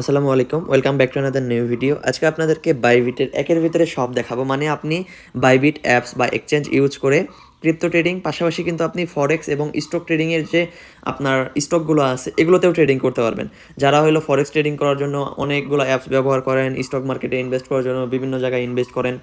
আসসালামু আলাইকুম welcome back to another new video আজকে আপনাদেরকে বাইবিটের একের ভিতরে সব দেখাবো। মানে আপনি বাইবিট অ্যাপস বা এক্সচেঞ্জ ইউজ করে ক্রিপ্টো ট্রেডিং পাশাপাশি কিন্তু আপনি ফরেক্স এবং স্টক ট্রেডিংয়ের যে আপনার স্টকগুলো আছে, এগুলোতেও ট্রেডিং করতে পারবেন। যারা হলো ফরেক্স ট্রেডিং করার জন্য অনেকগুলো অ্যাপস ব্যবহার করেন স্টক মার্কেটে ইনভেস্ট করার জন্য বিভিন্ন জায়গায় ইনভেস্ট করেন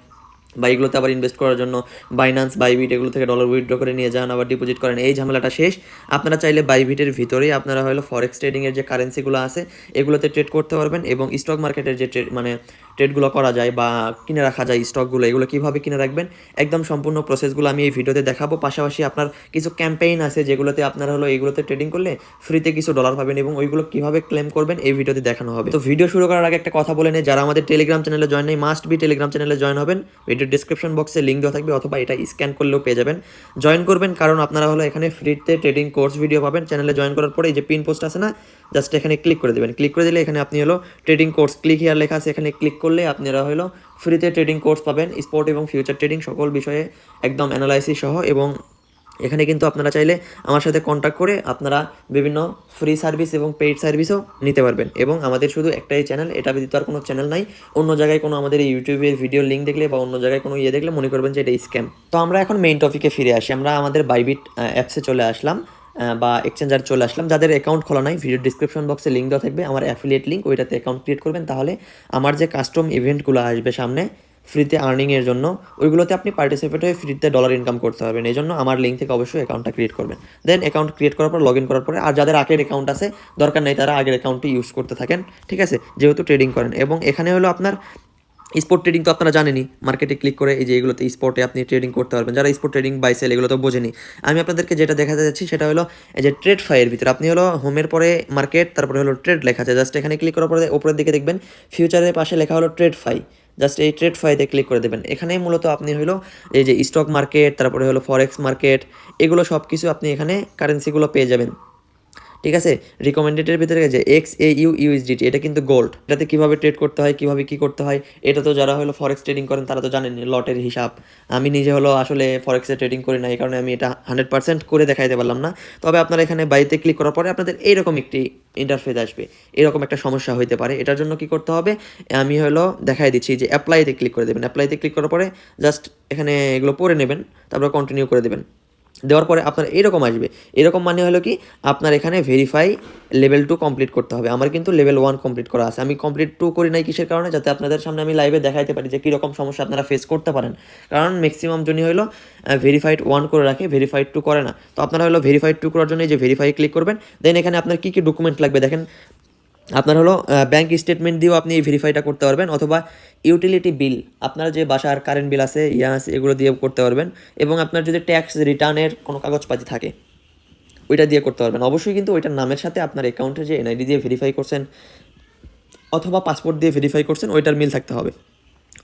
বা এগুলোতে আবার ইনভেস্ট করার জন্য বাইনান্স বাইবিট এগুলো থেকে ডলার উইথড্র করে নিয়ে যান, আবার ডিপোজিট করেন। এই ঝামেলাটা শেষ। আপনারা চাইলে বাইবিটের ভিতরেই আপনারা হলো ফরেক্স ট্রেডিংয়ের যে কারেন্সিগুলো আছে, এগুলোতে ট্রেড করতে পারবেন এবং স্টক মার্কেটের যে মানে ট্রেডগুলো করা যায় বা কিনে রাখা যায় স্টকগুলো এগুলো কীভাবে কিনে রাখবেন? একদম সম্পূর্ণ প্রসেসগুলো আমি এই ভিডিওতে দেখাবো। পাশাপাশি আপনার কিছু ক্যাম্পেইন আছে যেগুলোতে আপনারা হলো এইগুলোতে ট্রেডিং করলে ফ্রিতে কিছু ডলার পাবেন এবং ওইগুলো কীভাবে ক্লেম করবেন এই ভিডিওতে দেখানো হবে। তো ভিডিও শুরু করার আগে একটা কথা বলে নেই, যারা আমাদের টেলিগ্রাম চ্যানেলে জয়েন নেই মাস্ট বি টেলিগ্রাম চ্যানেলে জয়েন হবেন। ভিডিও ডিসক্রিপশন বক্সে লিঙ্ক দেওয়া থাকবে, অথবা এটা স্ক্যান করলেও পেয়ে যাবেন। জয়েন করবেন, কারণ আপনারা হলো এখানে ফ্রিতে ট্রেডিং কোর্স ভিডিও পাবেন। চ্যানেলে জয়েন করার পরে এই যে পিন পোস্ট আছে না জাস্ট এখানে ক্লিক করে দেবেন। ক্লিক করে দিলে এখানে আপনি হলো ট্রেডিং কোর্স ক্লিক হিয়ার লেখা আছে, এখানে ক্লিক করলে আপনারা হলো ফ্রিতে ট্রেডিং কোর্স পাবেন স্পোর্ট এবং ফিউচার ট্রেডিং সকল বিষয়ে একদম অ্যানালাইসিস সহ এবং এখানে কিন্তু আপনারা চাইলে আমার সাথে কন্ট্যাক্ট করে আপনারা বিভিন্ন ফ্রি সার্ভিস এবং পেইড সার্ভিসও নিতে পারবেন এবং আমাদের শুধু একটাই চ্যানেল এটা ব্যতীত আর কোনো চ্যানেল নাই। অন্য জায়গায় কোনো আমাদের ইউটিউবের ভিডিও লিঙ্ক দেখলে বা অন্য জায়গায় কোনো ইয়ে দেখলে মনে করবেন যে এটা স্ক্যাম তো আমরা এখন মেইন টপিকে ফিরে আসি। আমরা আমাদের বাইবিট অ্যাপসে চলে আসলাম। বা এক্সচেঞ্জার চলে আসলাম। যাদের অ্যাকাউন্ট খোলা নাই ভিডিও ডিসক্রিপশন বক্সে লিঙ্ক দেওয়া থাকবে। আমার অ্যাফিলিয়েট লিঙ্ক ওইটাতে অ্যাকাউন্ট ক্রিয়েট করবেন। তাহলে আমার যে কাস্টম ইভেন্টগুলো আসবে সামনে ফ্রিতে আর্নিংয়ের জন্য, ওইগুলোতে আপনি পার্টিসিপেট হয়ে ফ্রিতে ডলার ইনকাম করতে পারবেন। এই জন্য আমার লিঙ্ক থেকে অবশ্যই অ্যাকাউন্টটা ক্রিয়েট করবেন। দেন অ্যাকাউন্ট ক্রিয়েট করার পর লগ ইন করার পরে, আর যাদের আগের অ্যাকাউন্ট আছে, দরকার নেই তারা আগের অ্যাকাউন্টটি ইউজ করতে থাকেন। ঠিক আছে? যেহেতু ট্রেডিং করেন। এবং এখানে হলো আপনার স্পোর্ট ট্রেডিং তো আপনারা জানেনই মার্কেটে ক্লিক করে এই যে এগুলোতে স্পোর্টে আপনি ট্রেডিং করতে পারবেন। যারা স্পোর্ট ট্রেডিং বাই সেল এগুলো তো বোঝেনি আমি আপনাদেরকে যেটা দেখাতে যাচ্ছি সেটা হলো এই যে ট্রেড ফাইয়ের ভিতরে। আপনি হলো হোমের পরে মার্কেট তারপরে হলো ট্রেড লেখা আছে জাস্ট এখানে ক্লিক করার পরে, উপরের দিকে দেখবেন ফিউচারের পাশে লেখা হলো ট্রেড ফাই জাস্ট এই ট্রেড ফাইতে ক্লিক করে দেবেন। এখানেই মূলত আপনি হলো এই যে স্টক মার্কেট তারপরে হলো ফরেক্স মার্কেট এগুলো সব কিছু আপনি এখানে কারেন্সিগুলো পেয়ে যাবেন। ঠিক আছে? রিকমেন্ডেডের ভিতরে যে এক্স এ ইউ ইউএসডিটি এটা কিন্তু গোল্ড এটাতে কীভাবে ট্রেড করতে হয়, কীভাবে কী করতে হয়, এটা তো যারা হলো ফরেক্স ট্রেডিং করেন, তারা তো জানেন লটের হিসাব। আমি নিজে হলো আসলে ফরেক্সে ট্রেডিং করি না, এই কারণে আমি এটা হান্ড্রেড পার্সেন্ট করে দেখাইতে পারলাম না। তবে আপনারা এখানে বাড়িতে ক্লিক করার পরে আপনাদের এইরকম একটি ইন্টারফেস আসবে। এরকম একটা সমস্যা হইতে পারে। এটার জন্য কি করতে হবে, আমি হলো দেখাই দিচ্ছি যে অ্যাপ্লাইতে ক্লিক করে দেবেন। অ্যাপ্লাইতে ক্লিক করার পরে জাস্ট এখানে এগুলো পড়ে নেবেন, তারপর কন্টিনিউ করে দেবেন। দেওয়ার পরে আপনার এরকম আসবে। এরকম মানে হলো কি, আপনার এখানে ভেরিফাই লেভেল টু কমপ্লিট করতে হবে। আমার কিন্তু লেভেল ওয়ান কমপ্লিট করা আছে। আমি কমপ্লিট টু করি নাই কিসের কারণে? যাতে আপনাদের সামনে আমি লাইভে দেখাইতে পারি যে কীরকম সমস্যা আপনারা ফেস করতে পারেন। কারণ ম্যাক্সিমাম জনই হলো ভেরিফাইড ওয়ান করে রাখে ভেরিফাইড টু করে না। তো আপনারা হলো ভেরিফাইড টু করার জন্য যে ভেরিফাই ক্লিক করবেন। দেন এখানে আপনার কী কী ডকুমেন্ট লাগবে দেখেন। আপনার হলো ব্যাংক স্টেটমেন্ট দিয়েও আপনি এই ভেরিফাইটা করতে পারবেন অথবা ইউটিলিটি বিল আপনার যে বাসার কারেন্ট বিল আছে ইয়া আছে এগুলো দিয়েও করতে পারবেন এবং আপনার যদি ট্যাক্স রিটার্নের কোনো কাগজপাতি থাকে ওইটা দিয়ে করতে পারবেন। অবশ্যই কিন্তু ওইটার নামের সাথে আপনার অ্যাকাউন্টে যে এনআইডি দিয়ে ভেরিফাই করছেন অথবা পাসপোর্ট দিয়ে ভেরিফাই করছেন ওইটার মিল থাকতে হবে।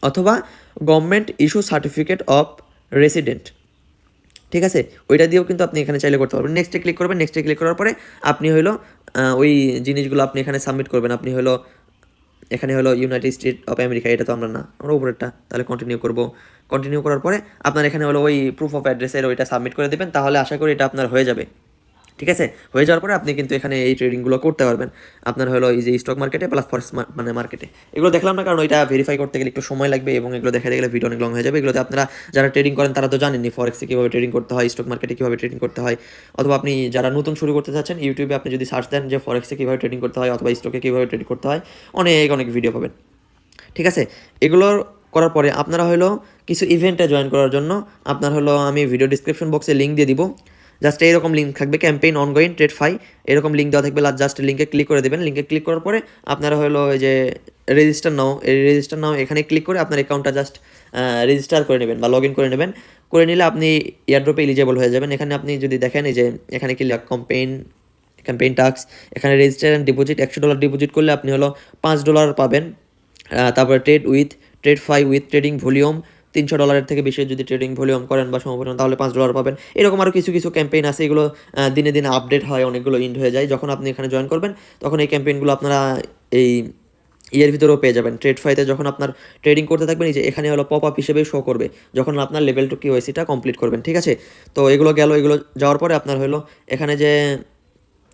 অথবা government issue certificate of resident ঠিক আছে? ওইটা দিয়েও কিন্তু আপনি এখানে চাইলে করতে পারবেন। নেক্সটে ক্লিক করবেন নেক্সটে ক্লিক করার পরে আপনি আহ, ওই জিনিসগুলো আপনি এখানে সাবমিট করবেন। আপনি হলো, এখানে হলো ইউনাইটেড স্টেট অফ আমেরিকা এটা তো আমরা না, আমরা উপরেরটা, তাহলে কন্টিনিউ করব। কন্টিনিউ করার পরে আপনার এখানে হলো ওই প্রুফ অফ অ্যাড্রেসের ওইটা সাবমিট করে দেবেন, তাহলে আশা করি এটা আপনার হয়ে যাবে। ঠিক আছে? হয়ে যাওয়ার পরে আপনি কিন্তু এখানে এই ট্রেডিংগুলো করতে পারবেন। আপনার হলো এই যে স্টক মার্কেটে প্লাস ফরেক্স মানে মার্কেটে এগুলো দেখলাম না, কারণ ওইটা ভেরিফাই করতে গেলে একটু সময় লাগবে এবং এগুলো দেখাতে গেলে ভিডিও অনেক লং হয়ে যাবে। এগুলোতে আপনারা যারা ট্রেডিং করেন, তারা তো জানেননি ফরেক্সে কীভাবে ট্রেডিং করতে হয় স্টক মার্কেটে কীভাবে ট্রেডিং করতে হয়। অথবা আপনি যারা নতুন শুরু করতে চাচ্ছেন ইউটিউবে আপনি যদি সার্চ দেন যে ফরেক্সে কীভাবে ট্রেডিং করতে হয় অথবা স্টকে কীভাবে ট্রেডিং করতে হয়, অনেক অনেক ভিডিও পাবেন। ঠিক আছে? এগুলোর করার পরে আপনারা হলো কিছু ইভেন্টে জয়েন করার জন্য আপনার হলো আমি ভিডিও ডিসক্রিপশন বক্সে লিঙ্ক দিয়ে দিব। জাস্ট এইরকম লিঙ্ক থাকবে ক্যাম্পেইন অনগোয়িং ট্রেড ফাই এরকম লিঙ্ক দেওয়া থাকবে। জাস্ট লিঙ্কে ক্লিক করে দেবেন। লিঙ্কে ক্লিক করার পরে আপনারা হলো এই যে রেজিস্টার নাও এই রেজিস্টার নাও এখানে ক্লিক করে আপনার অ্যাকাউন্টটা জাস্ট রেজিস্টার করে নেবেন বা লগ ইন করে নেবেন। করে নিলে আপনি এয়ারড্রপে এলিজেবল হয়ে যাবেন। এখানে আপনি যদি দেখেন এই যে এখানে কি কম্পেইন ক্যাম্পেইন টাক্স এখানে রেজিস্টার অ্যান্ড ডিপোজিট একশো ডলার ডিপোজিট করলে আপনি হলো পাঁচ ডলার পাবেন। তারপরে trade with TradFi with trading volume তিনশো ডলারের থেকে বেশি যদি ট্রেডিং ভলিউম করেন বা সম্ভাবনা, তাহলে পাঁচ ডলার পাবেন। এরকম আরও কিছু কিছু ক্যাম্পেইন আছে, এগুলো দিনে দিনে আপডেট হয়, অনেকগুলো ইন্ড হয়ে যায়। যখন আপনি এখানে জয়েন করবেন, তখন এই ক্যাম্পেইনগুলো আপনারা এই ইয়ের ভিতরেও পেয়ে যাবেন। ট্রেড ফাইতে যখন আপনার ট্রেডিং করতে থাকবেন যে এখানে হলো পপ আপ হিসেবে শো করবে। যখন আপনার লেভেল টু কিওয়াইসিটা কমপ্লিট করবেন, ঠিক আছে? তো এগুলো গেল, এগুলো যাওয়ার পরে আপনার হলো এখানে যে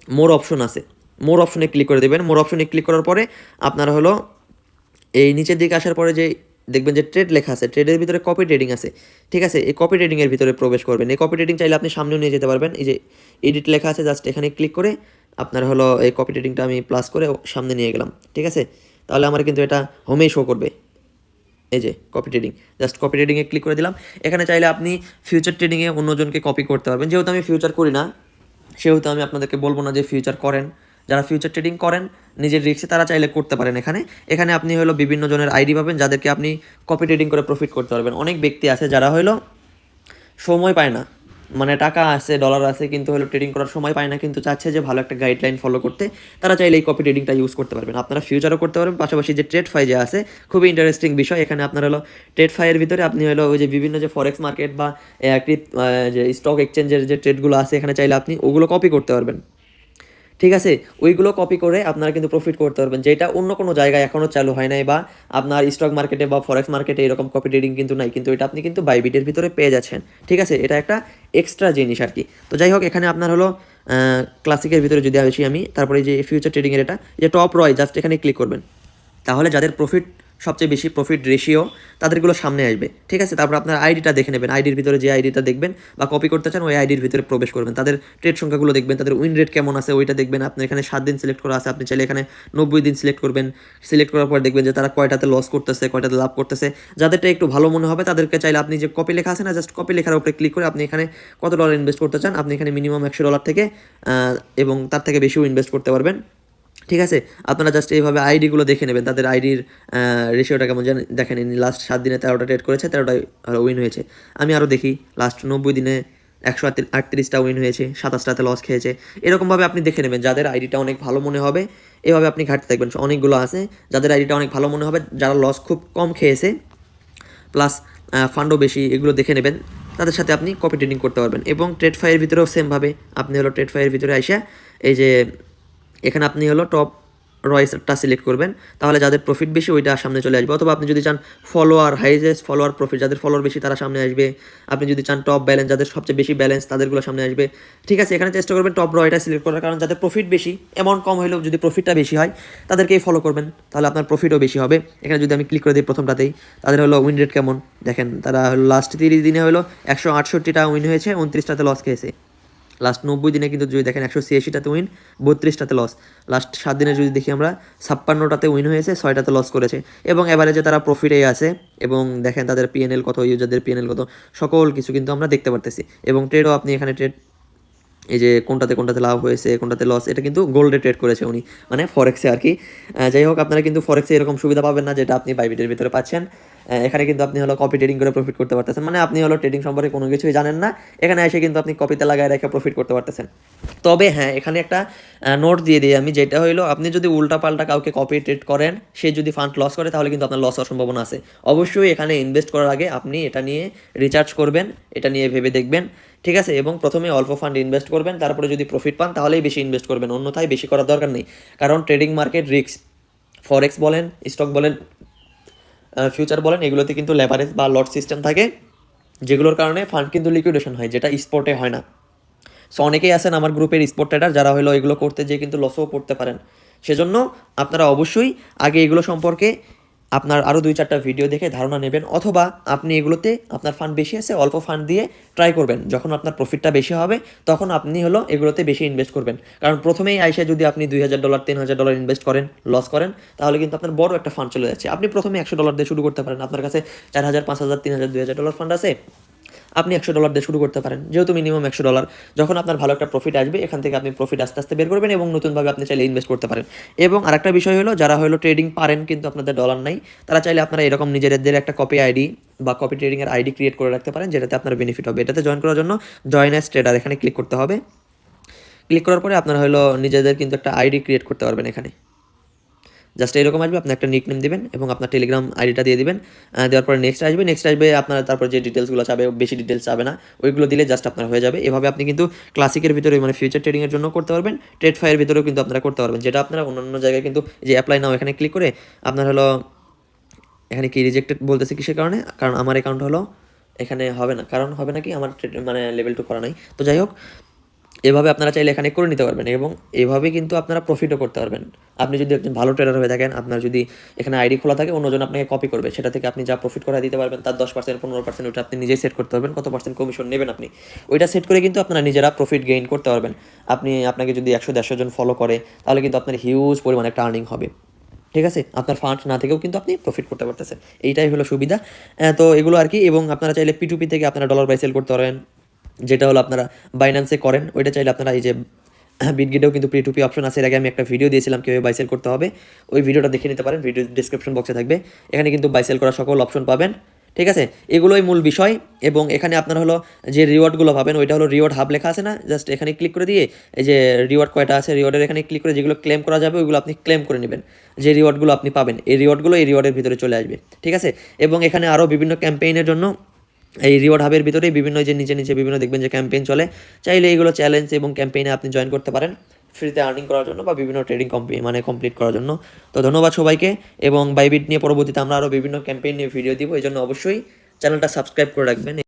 মোর অপশন আছে মোর অপশনে ক্লিক করে দেবেন। মোর অপশনে ক্লিক করার পরে আপনারা হলো এই নিচের দিকে আসার পরে যে দেখবেন যে ট্রেড লেখা আছে ট্রেডের ভিতরে কপি ট্রেডিং আছে। ঠিক আছে? এই কপি ট্রেডিংয়ের ভিতরে প্রবেশ করবেন এই কপি ট্রেডিং চাইলে আপনি সামনেও নিয়ে যেতে পারবেন। এই যে এডিট লেখা আছে জাস্ট এখানে ক্লিক করে আপনার হলো এই কপি ট্রেডিংটা আমি প্লাস করে সামনে নিয়ে গেলাম। ঠিক আছে? তাহলে আমার কিন্তু এটা হোমেই শো করবে। এই যে কপি ট্রেডিং জাস্ট কপি ট্রেডিংয়ে ক্লিক করে দিলাম। এখানে চাইলে আপনি ফিউচার ট্রেডিংয়ে অন্যজনকে কপি করতে পারবেন। যেহেতু আমি ফিউচার করি না, সেহেতু আমি আপনাদেরকে বলব না যে ফিউচার করেন। যারা ফিউচার ট্রেডিং করেন নিজের রিক্সে তারা চাইলে করতে পারেন এখানে। এখানে আপনি হলো বিভিন্ন জনের আইডি পাবেন, যাদেরকে আপনি কপি ট্রেডিং করে প্রফিট করতে পারবেন। অনেক ব্যক্তি আছে যারা হলো সময় পায় না। মানে টাকা আছে ডলার আছে, কিন্তু হলো ট্রেডিং করার সময় পায় না, কিন্তু চাচ্ছে যে ভালো একটা গাইডলাইন ফলো করতে। তারা চাইলে এই কপি ট্রেডিংটা ইউজ করতে পারবেন। আপনারা ফিউচারও করতে পারবেন, পাশাপাশি যে ট্রেড ফাই যে আছে, খুবই ইন্টারেস্টিং বিষয়। এখানে আপনার হলো ট্রেড ফাইয়ের ভিতরে আপনি হলো ওই যে বিভিন্ন যে ফরেক্স মার্কেট বা যে স্টক এক্সচেঞ্জের যে ট্রেডগুলো আছে, এখানে চাইলে আপনি ওগুলো কপি করতে পারবেন। ঠিক আছে? ওইগুলো কপি করে আপনারা কিন্তু প্রফিট করতে পারবেন। যেটা অন্য কোনো জায়গায় এখনও চালু হয় নাই বা আপনার স্টক মার্কেটে বা ফরেক্স মার্কেটে এরকম কপি ট্রেডিং কিন্তু নাই। কিন্তু এটা আপনি কিন্তু বাইবিটের ভিতরে পেয়ে যাচ্ছেন। ঠিক আছে? এটা একটা এক্সট্রা জিনিস আর কি। তো যাই হোক, এখানে আপনার হলো ক্লাসিকের ভিতরে যদি আসি আমি, তারপরে যে ফিউচার ট্রেডিংয়ের এটা যে টপ রয় জাস্ট এখানে ক্লিক করবেন। তাহলে যাদের প্রফিট সবচেয়ে বেশি প্রফিট রেশিও তাদেরগুলো সামনে আসবে। ঠিক আছে? তারপর আপনার আইডিটা দেখে নেবেন। আইডির ভিতরে যে আইডিটা দেখবেন বা কপি করতে চান, ওই আইডির ভিতরে প্রবেশ করবেন। তাদের ট্রেড সংখ্যাগুলো দেখবেন, তাদের উইন রেট কেমন আছে ওইটা দেখবেন। আপনি এখানে সাত দিন সিলেক্ট করা আছে, আপনি চাইলে এখানে নব্বই দিন সিলেক্ট করবেন। সিলেক্ট করার পর দেখবেন যে তারা কয়টাতে লস করতেছে, কয়টাতে লাভ করতেছে। যাদেরটা একটু ভালো মনে হবে, তাদেরকে চাইলে আপনি যে কপি লেখা আছে না জাস্ট কপি লেখার উপরে ক্লিক করে আপনি এখানে কত ডলার ইনভেস্ট করতে চান, আপনি এখানে মিনিমাম একশো ডলার থেকে এবং তার থেকে বেশিও ইনভেস্ট করতে পারবেন। ঠিক আছে? আপনারা জাস্ট এইভাবে আইডিগুলো দেখে নেবেন, তাদের আইডির রেশিওটা কেমন জানেন দেখেন লাস্ট সাত দিনে তেরোটা ট্রেড করেছে তেরোটা উইন হয়েছে। আমি আরও দেখি লাস্ট নব্বই দিনে একশো আটত্রিশটা উইন হয়েছে, সাতাশটাতে লস খেয়েছে। এরকমভাবে আপনি দেখে নেবেন, যাদের আইডিটা অনেক ভালো মনে হবে, এভাবে আপনি ঘাটতে থাকবেন। অনেকগুলো আছে, যাদের আইডিটা অনেক ভালো মনে হবে, যারা লস খুব কম খেয়েছে প্লাস ফান্ডও বেশি, এগুলো দেখে নেবেন। তাদের সাথে আপনি কপি ট্রেডিং করতে পারবেন। এবং ট্রেড ফাইয়ের ভিতরেও সেমভাবে আপনি হলো ট্রেড ফাইয়ের ভিতরে আইসা, এই যে এখানে আপনি হলো টপ রয়েসটা সিলেক্ট করবেন, তাহলে যাদের প্রফিট বেশি ওইটা সামনে চলে আসবে। অথবা আপনি যদি চান ফলোয়ার হাইজেস্ট ফলোয়ার প্রফিট যাদের ফলোয়ার বেশি তারা সামনে আসবে। আপনি যদি চান টপ ব্যালেন্স যাদের সবচেয়ে বেশি ব্যালেন্স তাদেরগুলো সামনে আসবে। ঠিক আছে, এখানে চেষ্টা করবেন টপ রয়টা সিলেক্ট করার, কারণ যাদের প্রফিট বেশি অ্যামাউন্ট কম হলেও যদি প্রফিটটা বেশি হয় তাদেরকেই ফলো করবেন, তাহলে আপনার প্রফিটও বেশি হবে। এখানে যদি আমি ক্লিক করে দিই প্রথমটাতেই, তাদের হলো উইন রেট কেমন? দেখেন, তারা লাস্ট তিরিশ দিনে হলো একশো আটষট্টিটা উইন হয়েছে, উনত্রিশটাতে লস খেয়েছে। লাস্ট নব্বই দিনে কিন্তু যদি দেখেন একশো ছিয়াশিটাতে উইন বত্রিশটাতে লস লাস্ট সাত দিনে যদি দেখি আমরা, ছাপ্পান্নটাতে উইন হয়েছে, ছয়টাতে লস করেছে। এবং এভারেজে তারা প্রফিটে আছে, এবং দেখেন তাদের পিএনএল কত ইউজারদের পিএনএল কত, সকল কিছু কিন্তু আমরা দেখতে পারতেছি। এবং ট্রেডও আপনি এখানে ট্রেড এই যে কোনটাতে কোনটাতে লাভ হয়েছে, কোনটাতে লস এটা কিন্তু গোল্ডে ট্রেড করেছে উনি। মানে ফরেক্সে আর কি। যাই হোক, আপনারা কিন্তু ফরেক্সে এরকম সুবিধা পাবেন না, যেটা আপনি বাইবিটের ভিতরে পাচ্ছেন। এখানে কিন্তু আপনি হলো কপি ট্রেডিং করে প্রফিট করতে পারতেছেন। মানে আপনি হলো ট্রেডিং সম্পর্কে কোনো কিছুই জানেন না। এখানে এসে কিন্তু আপনি কপিতে লাগায় রেখে প্রফিট করতে পারতেছেন। তবে হ্যাঁ এখানে একটা নোট দিয়ে দিই আমি, যেটা হলো আপনি যদি উল্টাপাল্টা কাউকে কপি ট্রেড করেন, সে যদি ফান্ড লস করে, তাহলে কিন্তু আপনার লস হওয়ার সম্ভাবনা আছে। অবশ্যই এখানে ইনভেস্ট করার আগে আপনি এটা নিয়ে রিচার্জ করবেন, এটা নিয়ে ভেবে দেখবেন, ঠিক আছে? এবং প্রথমে অল্প ফান্ড ইনভেস্ট করবেন, তারপরে যদি প্রফিট পান, তাহলেই বেশি ইনভেস্ট করবেন। অন্যথায় বেশি করার দরকার নেই। কারণ ট্রেডিং মার্কেট রিস্ক ফরেক্স বলেন স্টক বলেন ফিউচার বলেন, এগুলোতে কিন্তু লেভারেজ বা লট সিস্টেম থাকে, যেগুলোর কারণে ফান্ড কিন্তু লিকুইডেশন হয়, যেটা স্পোর্টে হয় না। সো অনেকেই আছেন আমার গ্রুপের স্পোর্ট ট্রেডার যারা হলো এগুলো করতে যেয়ে কিন্তু লসও পড়তে পারেন। সেজন্য আপনারা অবশ্যই আগে এগুলো সম্পর্কে আপনার আরও দুই চারটা ভিডিও দেখে ধারণা নেবেন, অথবা আপনি এগুলোতে আপনার ফান্ড বেশি আছে, অল্প ফান্ড দিয়ে ট্রাই করবেন। যখন আপনার প্রফিটটা বেশি হবে, তখন আপনি হলো এগুলোতে বেশি ইনভেস্ট করবেন। কারণ প্রথমেই আইসে যদি আপনি দুই হাজার ডলার তিন হাজার ডলার ইনভেস্ট করেন লস করেন, তাহলে কিন্তু আপনার বড় একটা ফান্ড চলে যাচ্ছে। আপনি প্রথমে একশো ডলার দিয়ে শুরু করতে পারেন। আপনার কাছে চার হাজার, পাঁচ হাজার, তিন হাজার, দুই হাজার ডলার ফান্ড আছে আপনি একশো ডলার দিয়ে শুরু করতে পারেন। যেহেতু মিনিমাম একশো ডলার যখন আপনার ভালো একটা প্রফিট আসবে, এখান থেকে আপনি প্রফিট আস্তে আস্তে বের করবেন এবং নতুনভাবে আপনি চাইলে ইনভেস্ট করতে পারেন। এবং আরেকটা বিষয় হলো, যারা হলো ট্রেডিং পারেন কিন্তু আপনাদের ডলার নাই, তারা চাইলে আপনারা এরকম নিজেদের একটা কপি আইডি বা কপি ট্রেডিংয়ের আইডি ক্রিয়েট করে রাখতে পারেন, যেটাতে আপনার বেনিফিট হবে। এটাতে জয়েন করার জন্য জয়েন অ্যাস ট্রেডার এখানে ক্লিক করতে হবে। ক্লিক করার পরে আপনারা হলো নিজেদের কিন্তু একটা আইডি ক্রিয়েট করতে পারবেন এখানে। জাস্ট এরকম আসবে, আপনি একটা নিক নেম দিবেন এবং আপনার টেলিগ্রাম আইডিটা দিয়ে দিবেন। দেওয়ার পরে নেক্সট আসবে। নেক্সট আসবে আপনার, তারপর যে ডিটেলসগুলো চাবে, বেশি ডিটেলস চাবে না, ওইগুলো দিলে জাস্ট আপনার হয়ে যাবে। এভাবে আপনি কিন্তু ক্লাসিকের ভিতরে মানে ফিউচার ট্রেডিংয়ের জন্য করতে পারবেন। ট্রেড ফায়ার ভিতরেও কিন্তু আপনারা করতে পারবেন। যেটা আপনারা অন্যান্য জায়গায় কিন্তু যে অ্যাপ্লাই নাও এখানে ক্লিক করে, আপনার হলো, এখানে কি রিজেক্টেড বলতেছে কিসের কারণে? কারণ আমার অ্যাকাউন্ট হলো, এখানে হবে না। কারণ হবে না কি? আমার মানে লেভেল টু করা নাই। তো যাই হোক এভাবে আপনারা চাইলে এখানে করে নিতে পারবেন এবং এভাবে কিন্তু আপনারা প্রফিটও করতে পারবেন। আপনি যদি একজন ভালো ট্রেডার হয়ে থাকেন, আপনার যদি এখানে আইডি খোলা থাকে, অন্যজন আপনাকে কপি করবে। সেটা থেকে আপনি যা প্রফিট করা দিতে পারবেন, তার দশ পার্সেন্ট পনেরো পার্সেন্ট ওটা আপনি নিজেই সেট করতে পারবেন। কত পার্সেন্ট কমিশন নেবেন আপনি? ওইটা সেট করে কিন্তু আপনারা নিজেরা প্রফিট গেইন করতে পারবেন। আপনি, আপনাকে যদি একশো, দেড়শো জন ফলো করে, তাহলে কিন্তু আপনার হিউজ পরিমাণে একটা আর্নিং হবে। ঠিক আছে? আপনার ফান্ড না থেকেও কিন্তু আপনি প্রফিট করতে পারতেছেন। এইটাই হলো সুবিধা। তো এগুলো আর কি এবং আপনারা চাইলে পিটুপি থেকে আপনারা ডলার বাই সেল করতে পারেন। যেটা হলো আপনারা বাইন্যান্সে করেন, ওইটা চাইলে আপনারা এই যে বিটগিটেও কিন্তু পি টু পি অপশন আছে। এর আগে আমি একটা ভিডিও দিয়েছিলাম, কীভাবে বাইসেল করতে হবে। ওই ভিডিওটা দেখে নিতে পারেন ভিডিও ডিসক্রিপশন বক্সে থাকবে। এখানে কিন্তু বাইসেল করার সকল অপশন পাবেন, ঠিক আছে? এগুলোই মূল বিষয় এবং এখানে আপনারা হলো যে রিওয়ার্ডগুলো পাবেন, ওইটা হলো রিওয়ার্ড হাব লেখা আছে না? জাস্ট এখানে ক্লিক করে দিয়ে এই যে রিওয়ার্ড কয়টা আছে রিওয়ার্ডের এখানে ক্লিক করে যেগুলো ক্লেম করা যাবে, ওইগুলো আপনি ক্লেম করে নেবেন। যে রিওয়ার্ডগুলো আপনি পাবেন, এই রিওয়ার্ডগুলো এই রিওয়ার্ডের ভিতরে চলে আসবে, ঠিক আছে? এবং এখানে আরও বিভিন্ন ক্যাম্পেইনের জন্য এই রিওয়ার্ড হাবের ভিতরেই বিভিন্ন যে নিচে নিচে বিভিন্ন দেখবেন যে ক্যাম্পেইন চলে, চাইলে এইগুলো চ্যালেঞ্জ এবং ক্যাম্পেইনে আপনি জয়েন করতে পারেন ফ্রিতে আর্নিং করার জন্য বা বিভিন্ন ট্রেডিং মানে কমপ্লিট করার জন্য। তো ধন্যবাদ সবাইকে, এবং বাইবিট নিয়ে পরবর্তীতে আমরা আরও বিভিন্ন ক্যাম্পেইন নিয়ে ভিডিও দিব এই জন্য অবশ্যই চ্যানেলটা সাবস্ক্রাইব করে রাখবেন।